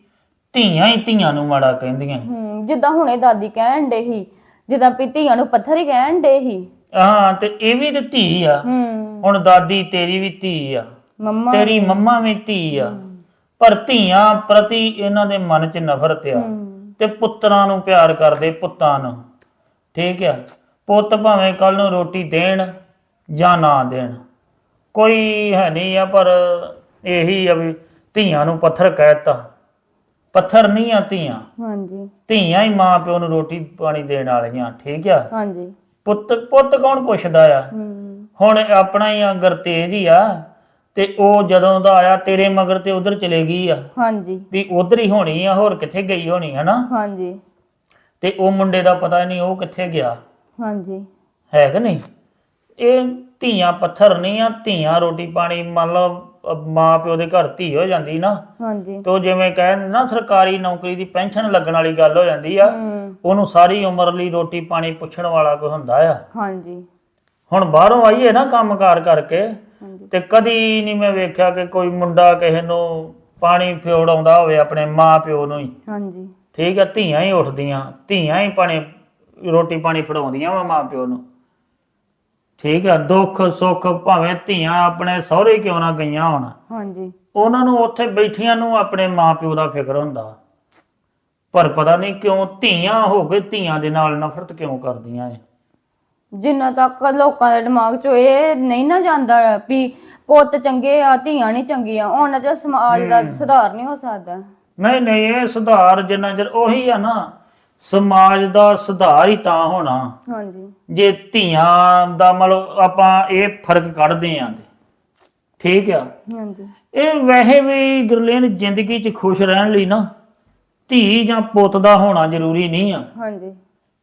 ਧੀਆਂ ਹੀ ਧੀਆਂ ਨੂੰ ਮਾੜਾ ਕਹਿੰਦੀਆਂ। ਹੂੰ ਜਿੱਦਾਂ ਹੁਣੇ ਦਾਦੀ ਕਹਿਣ ਡੇ ਸੀ ਜਿੱਦਾਂ ਵੀ ਧੀਆਂ ਨੂੰ ਪੱਥਰ ਹੀ ਕਹਿਣ ਡੇ ਸੀ। ਹਾਂ ਤੇ ਇਹ ਵੀ ਤੇ ਧੀ ਆ। ਹੂੰ। ਹੁਣ ਦਾਦੀ ਤੇਰੀ ਵੀ ਧੀ ਆ। ਮੰਮਾ ਤੇਰੀ ਮੰਮਾ ਵੀ ਧੀ ਆ। ਪਰ ਧੀਆਂ ਪ੍ਰਤੀ ਇਹਨਾਂ ਦੇ ਮਨ 'ਚ ਨਫ਼ਰਤ ਆ। ਹੂੰ। ਤੇ ਪੁੱਤਰਾਂ ਨੂੰ ਪਿਆਰ ਕਰਦੇ ਪੁੱਤਾਂ ਨੂੰ। ਠੀਕ ਆ? ਪੁੱਤ ਭਾਵੇਂ ਕੱਲ ਨੂੰ ਰੋਟੀ ਦੇਣ ਜਾਂ ਨਾ ਦੇਣ। ਕੋਈ ਹੈ ਨਹੀਂ ਆ ਪਰ ਇਹੀ ਆ ਵੀ ਧੀਆਂ ਨੂੰ ਪੱਥਰ ਕਹਿਤਾ। ਪੱਥਰ ਨਹੀਂ ਆ ਧੀਆਂ। ਹਾਂਜੀ। ਧੀਆਂ ਹੀ ਮਾਂ ਪਿਓ ਨੂੰ ਰੋਟੀ ਪਾਣੀ ਦੇਣ ਵਾਲੀਆਂ ਠੀਕ ਆ? ਹਾਂਜੀ। ਪੁੱਤ ਪੁੱਤ ਕੌਣ ਪੁੱਛਦਾ ਆ? ਹੂੰ। ਹੁਣ ਆਪਣਾ ਹੀ ਆ ਗੁਰਤੇਜ ਹੀ ਆ ਤੇ ਉਹ ਜਦੋਂ ਦਾ ਆਇਆ ਤੇਰੇ ਮਗਰ ਤੇ ਉਧਰ ਚਲੇ ਗਈ ਆ। ਹਾਂਜੀ। ਵੀ ਉਧਰ ਹੀ ਹੋਣੀ ਆ ਹੋਰ ਕਿੱਥੇ ਗਈ ਹੋਣੀ ਹੈ ਨਾ ਹਾਂਜੀ। ਤੇ ਉਹ ਮੁੰਡੇ ਦਾ ਪਤਾ ਨਹੀਂ ਉਹ ਕਿੱਥੇ ਗਿਆ। ਹਾਂਜੀ। ਹੈ ਕਿ ਨਹੀਂ? ਇਹ ਧੀਆਂ ਪੱਥਰ ਨਹੀਂ ਆ ਧੀਆਂ ਰੋਟੀ ਪਾਣੀ ਮੰਨ ਲਓ ਮਾਂ ਪਿਓ ਦੇ ਘਰ ਧੀ ਹੋ ਜਾਂਦੀ ਨਾ। ਹਾਂਜੀ। ਤੋ ਜਿਵੇਂ ਕਹਿੰਦੇ ਨਾ ਸਰਕਾਰੀ ਨੌਕਰੀ ਦੀ ਪੈਨਸ਼ਨ ਲੱਗਣ ਵਾਲੀ ਗੱਲ ਹੋ ਜਾਂਦੀ ਆ। ਹੂੰ। ਉਹਨੂੰ ਸਾਰੀ ਉਮਰ ਲਈ ਰੋਟੀ ਪਾਣੀ ਪੁੱਛਣ ਵਾਲਾ ਕੋਈ ਹੁੰਦਾ ਆ। ਹਾਂਜੀ। ਹੁਣ ਬਾਹਰੋਂ ਆਈਏ ਨਾ ਕੰਮਕਾਰ ਕਰਕੇ ਤੇ ਕਦੀ ਨਹੀਂ ਮੈਂ ਵੇਖਿਆ ਕਿ ਕੋਈ ਮੁੰਡਾ ਕਿਸੇ ਨੂੰ ਪਾਣੀ ਫੜਾਉਂਦਾ ਹੋਵੇ ਆਪਣੇ ਮਾਂ ਪਿਓ ਨੂੰ ਹੀ। ਹਾਂਜੀ। ਠੀਕ ਆ ਧੀਆਂ ਹੀ ਉੱਠਦੀਆਂ ਧੀਆਂ ਹੀ ਪਾਣੀ ਰੋਟੀ ਪਾਣੀ ਫੜਾਉਂਦੀਆਂ ਵਾ ਮਾਂ ਪਿਓ ਨੂੰ। ਠੀਕ ਆ ਦੁੱਖ ਸੁੱਖ ਭਾਵੇਂ ਧੀਆਂ ਆਪਣੇ ਸਹੁਰੇ ਕਿਉਂ ਨਾ ਗਈਆਂ ਹੋਣ। ਹਾਂਜੀ। ਉਹਨਾਂ ਨੂੰ ਉੱਥੇ ਬੈਠੀਆਂ ਨੂੰ ਆਪਣੇ ਮਾਂ ਪਿਓ ਦਾ ਫਿਕਰ ਹੁੰਦਾ। ਪਰ ਪਤਾ ਨਹੀਂ ਕਿਉਂ ਧੀਆਂ ਹੋ ਕੇ ਧੀਆਂ ਦੇ ਨਾਲ ਨਫ਼ਰਤ ਕਿਉਂ ਕਰਦੀਆਂ ਏ ਜਿੰਨਾ ਤੱਕ ਲੋਕਾਂ ਦੇ ਦਿਮਾਗ 'ਚ ਇਹ ਨਹੀਂ ਨਾ ਜਾਂਦਾ ਵੀ ਪੁੱਤ ਚੰਗੇ ਆ ਧੀਆਂ ਨਹੀਂ ਚੰਗੀਆਂ ਉਹਨਾਂ ਚ ਸਮਾਜ ਦਾ ਸੁਧਾਰ ਨਹੀਂ ਹੋ ਸਕਦਾ। ਨਹੀਂ ਨਹੀਂ ਇਹ ਸੁਧਾਰ ਜਿੰਨਾ ਚਿਰ ਉਹੀ ਆ ਨਾ ਸਮਾਜ ਦਾ ਸੁਧਾਰ ਹੀ ਤਾਂ ਹੋਣਾ। ਹਾਂਜੀ। ਜੇ ਧੀਆਂ ਦਾ ਮਤਲਬ ਆਪਾਂ ਇਹ ਫ਼ਰਕ ਕੱਢਦੇ ਆਂ ਤੇ। ਠੀਕ ਆ? ਹਾਂਜੀ। ਇਹ ਵੈਸੇ ਵੀ ਗੁਰਲੇਨ ਜ਼ਿੰਦਗੀ 'ਚ ਖੁਸ਼ ਰਹਿਣ ਲਈ ਨਾ ਧੀ ਜਾਂ ਪੁੱਤ ਦਾ ਹੋਣਾ ਜ਼ਰੂਰੀ ਨਹੀਂ ਆ। ਹਾਂਜੀ।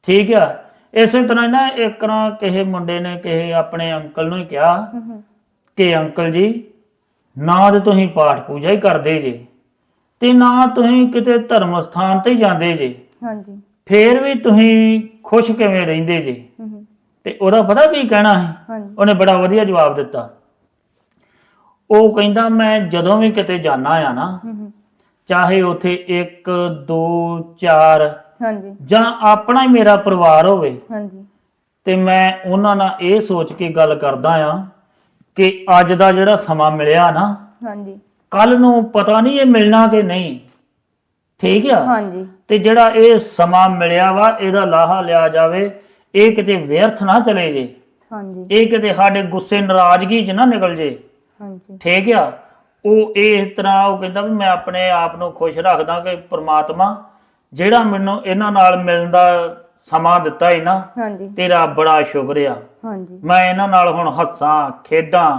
ਠੀਕ ਆ? ਇਸੇ ਤਰ੍ਹਾਂ ਨਾ ਇੱਕ ਨਾ ਕਿਸੇ ਮੁੰਡੇ ਨੇ ਕਿਸੇ ਆਪਣੇ ਅੰਕਲ ਨੂੰ ਹੀ ਕਿਹਾ ਹਮ, ਕਿ ਅੰਕਲ ਜੀ ਨਾ ਤੇ ਤੁਸੀਂ ਪਾਠ ਪੂਜਾ ਹੀ ਕਰਦੇ ਜੇ ਤੇ ਨਾ ਤੁਸੀਂ ਕਿਤੇ ਧਰਮ ਸਥਾਨ ਤੇ ਜਾਂਦੇ ਜੇ। ਹਾਂਜੀ। ਫੇਰ ਵੀ ਤੁਸੀਂ ਖੁਸ਼ ਕਿਵੇਂ ਰਹਿੰਦੇ ਜੇ? ਹਮ, ਤੇ ਉਹਦਾ ਪਤਾ ਕੀ ਕਹਿਣਾ ਹੈ ਹਾਂਜੀ। ਉਹਨੇ ਬੜਾ ਵਧੀਆ ਜਵਾਬ ਦਿੱਤਾ। ਉਹ ਕਹਿੰਦਾ ਮੈਂ ਜਦੋਂ ਵੀ ਕਿਤੇ ਜਾਣਾ ਆ ਨਾ ਹਮ, ਚਾਹੇ ਉਥੇ 1 2 4 ਹਾਂਜੀ। ਜਾਂ ਆਪਣਾ ਹੀ ਮੇਰਾ ਪਰਿਵਾਰ ਹੋਵੇ। ਹਾਂਜੀ। ਤੇ ਮੈਂ ਉਹਨਾਂ ਨਾਲ ਇਹ ਸੋਚ ਕੇ ਗੱਲ ਕਰਦਾ ਆ ਕਿ ਅੱਜ ਦਾ ਜਿਹੜਾ ਸਮਾਂ ਮਿਲਿਆ ਨਾ ਹਾਂਜੀ। ਕੱਲ ਨੂੰ ਪਤਾ ਨਹੀਂ ਇਹ ਮਿਲਣਾ ਕਿ ਨਹੀਂ। ਠੀਕ ਆ? ਹਾਂਜੀ। ਤੇ ਜਿਹੜਾ ਇਹ ਸਮਾਂ ਮਿਲਿਆ ਵਾ ਇਹਦਾ ਲਾਹਾ ਲਿਆ ਜਾਵੇ ਇਹ ਕਿਤੇ ਵਿਅਰਥ ਨਾ ਚਲੇ ਜੇ। ਹਾਂਜੀ। ਇਹ ਕਿਤੇ ਸਾਡੇ ਗੁੱਸੇ ਨਾਰਾਜ਼ਗੀ 'ਚ ਨਾ ਨਿਕਲ ਜੇ। ਹਾਂਜੀ। ਠੀਕ ਆ? ਉਹ ਇਸ ਤਰ੍ਹਾਂ ਉਹ ਕਹਿੰਦਾ ਵੀ ਮੈਂ ਆਪਣੇ ਆਪ ਨੂੰ ਖੁਸ਼ ਰੱਖਦਾ ਕਿ ਪ੍ਰਮਾਤਮਾ ਜਿਹੜਾ ਮੈਨੂੰ ਇਹਨਾਂ ਨਾਲ ਮਿਲਣ ਦਾ ਸਮਾਂ ਦਿੱਤਾ ਹੈ ਨਾ ਹਾਂਜੀ। ਤੇਰਾ ਬੜਾ ਸ਼ੁਕਰ ਆ ਹਾਂਜੀ। ਮੈਂ ਇਹਨਾਂ ਨਾਲ ਹੁਣ ਹੱਸਾਂ ਖੇਡਾਂ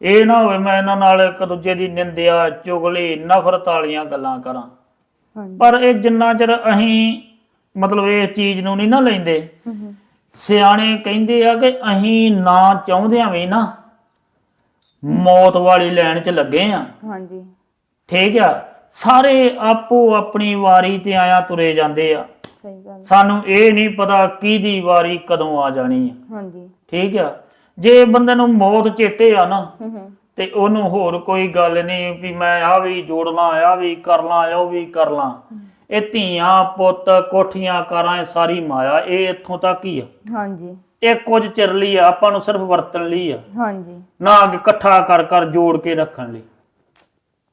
ਇਹ ਨਾ ਹੋਵੇ ਮੈਂ ਇਹਨਾਂ ਨਾਲ ਇੱਕ ਦੂਜੇ ਦੀ ਨਿੰਦਿਆ ਚੁਗਲੀ ਨਫ਼ਰਤ ਵਾਲੀਆਂ ਗੱਲਾਂ ਕਰਾਂ। ਹਾਂਜੀ। ਪਰ ਇਹ ਜਿੰਨਾ ਚਿਰ ਅਸੀਂ ਮਤਲਬ ਇਹ ਚੀਜ਼ ਨੂੰ ਨਹੀਂ ਨਾ ਲੈਂਦੇ ਸਿਆਣੇ ਕਹਿੰਦੇ ਆ ਕਿ ਅਸੀਂ ਨਾ ਚਾਹੁੰਦਿਆਂ ਵੀ ਨਾ ਮੌਤ ਵਾਲੀ ਲਾਈਨ 'ਚ ਲੱਗੇ ਆ। ਹਾਂਜੀ। ਠੀਕ ਆ? ਸਾਰੇ ਆਪੋ ਆਪਣੀ ਵਾਰੀ ਤੇ ਆਇਆ ਤੁਰੇ ਜਾਂਦੇ ਆ। ਸਹੀ ਗੱਲ। ਸਾਨੂੰ ਇਹ ਨਹੀਂ ਪਤਾ ਕਿਹਦੀ ਵਾਰੀ ਕਦੋਂ ਆ ਜਾਣੀ ਆ। ਹਾਂਜੀ। ਠੀਕ ਆ? ਜੇ ਬੰਦੇ ਨੂੰ ਮੌਤ ਚੇਤੇ ਆ ਨਾ ਹੂੰ ਹੂੰ। ਤੇ ਉਹਨੂੰ ਹੋਰ ਕੋਈ ਗੱਲ ਨਹੀਂ ਵੀ ਮੈਂ ਆ ਵੀ ਜੋੜਨਾ ਆ ਵੀ ਕਰਨਾ ਆ ਉਹ ਵੀ ਕਰ ਲਾਂ ਇਹ ਧੀਆਂ ਪੁੱਤ ਕੋਠੀਆਂ ਕਾਰਾਂ ਇਹ ਸਾਰੀ ਮਾਇਆ ਇਹ ਇੱਥੋਂ ਤੱਕ ਹੀ ਆ। ਹਾਂਜੀ। ਇਹ ਕੁਝ ਚਿਰ ਲਈ ਆ ਆਪਾਂ ਨੂੰ ਸਿਰਫ ਵਰਤਣ ਲਈ ਆ। ਹਾਂਜੀ। ਨਾ ਕਿ ਇਕੱਠਾ ਕਰ ਕਰ ਜੋੜ ਕੇ ਰੱਖਣ ਲਈ।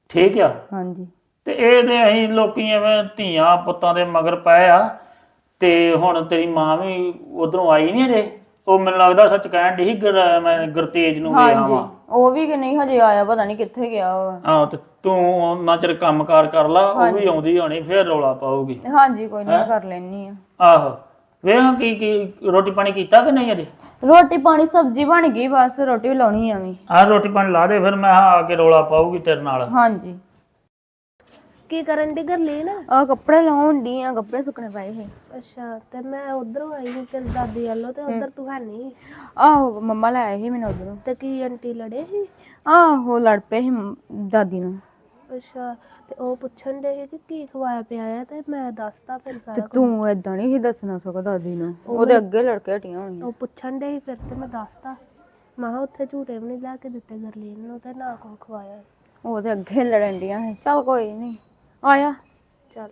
ਠੀਕ ਆ? ਹਾਂਜੀ। ਤੇ ਇਹ ਤੇ ਅਸੀਂ ਲੋਕੀ ਐਵੇਂ ਧੀਆਂ ਪੁੱਤਾਂ ਦੇ ਮਗਰ ਪਏ ਆ ਤੇ ਹੁਣ ਤੇਰੀ ਮਾਂ ਵੀ ਉਧਰੋਂ ਆਈ ਨਹੀਂ ਅਜੇ ਉਹ ਮੈਨੂੰ ਲੱਗਦਾ ਸੱਚ ਕਹਿਣ ਦੀ ਮੈਂ ਗੁਰਤੇਜ ਨੂੰ ਵੇਖਾਂ ਹਾਂਜੀ। ਵਾਂ। ਉਹ ਵੀ ਕਿ ਨਹੀਂ ਹਜੇ ਆਇਆ ਪਤਾ ਨਹੀਂ ਕਿੱਥੇ ਗਿਆ ਵਾ। ਆਹ ਤੇ ਤੂੰ ਉਹਨਾਂ ਚਿਰ ਕੰਮਕਾਰ ਕਰ ਲਾ ਉਹ ਵੀ ਆਉਂਦੀ ਹੋਣੀ ਫੇਰ ਰੌਲਾ ਪਾਉਗੀ ਹਾਂਜੀ ਕੋਈ ਨਹੀਂ ਕਰ ਲੈਣੀ ਆ। ਆਹੋ। ਵੇਖ ਕੀ ਕੀ ਰੋਟੀ ਪਾਣੀ ਕੀਤਾ ਕਿ ਨਹੀਂ ਅਜੇ? ਰੋਟੀ ਪਾਣੀ ਸਬਜ਼ੀ ਬਣ ਗਈ ਬਸ ਰੋਟੀ ਵੀ ਲਾਉਣੀ ਆ ਵੀ ਆਹ ਰੋਟੀ ਪਾਣੀ ਲਾ ਦੇ ਫਿਰ ਮੈਂ ਆ ਕੇ ਰੌਲਾ ਪਾਉਗੀ ਤੇਰੇ ਨਾਲ। ਹਾਂਜੀ। ਕੀ ਕਰਨ ਦੀ ਗਰਲੀਨ ਆ ਕੱਪੜੇ ਲਾਉਣ ਦੀ ਆ ਕੱਪੜੇ ਸੁੱਕਣੇ ਪਏ ਸੀ। ਅੱਛਾ ਤੇ ਮੈਂ ਉਧਰੋਂ ਆਈ ਸੀ ਤੇਰੀ ਦਾਦੀ ਵੱਲੋਂ ਤੇ ਉਧਰ ਤੂੰ ਹੈ ਨਹੀਂ ਆਹੋ ਮੰਮਾ ਲੈ ਆਏ ਸੀ ਮੈਨੂੰ ਉਧਰੋਂ। ਤੇ ਕੀ ਆਂਟੀ ਲੜੇ ਸੀ? ਆਹੋ ਲੜ ਪਏ ਸੀ ਮ- ਦਾਦੀ ਨੂੰ। ਅੱਛਾ ਤੇ ਉਹ ਪੁੱਛਣ ਦੇ ਸੀ ਕਿ ਕੀ ਖਵਾਇਆ ਪਿਆ ਆ ਤੇ ਮੈਂ ਦੱਸਤਾ ਫਿਰ ਤੇ ਸਾਰਾ ਤੂੰ ਏਦਾਂ ਨਹੀਂ ਸੀ ਦੱਸਣਾ ਸਕਦਾ ਦਾਦੀ ਨੂੰ। ਉਹਦੇ ਅੱਗੇ ਲੜਕੇ ਹਟੀਆਂ ਹੋਈਆਂ ਉਹ ਪੁੱਛਣ ਦੇ ਸੀ ਫਿਰ ਤੇ ਮੈਂ ਦੱਸਤਾ। ਮੈਂ ਕਿਹਾ ਉੱਥੇ ਝੂਟੇ ਵੀ ਨਹੀਂ ਲੈ ਕੇ ਦਿੱਤੇ ਗਰਲੀਨ ਨੂੰ ਤੇ ਨਾ ਕੋ ਖਵਾਇਆ। ਉਹਦੇ ਅੱਗੇ ਲੜਨ ਡੀਆਂ ਸੀ। ਚੱਲ ਕੋਈ ਨਹੀਂ। ਆਇਆ। ਚੱਲ।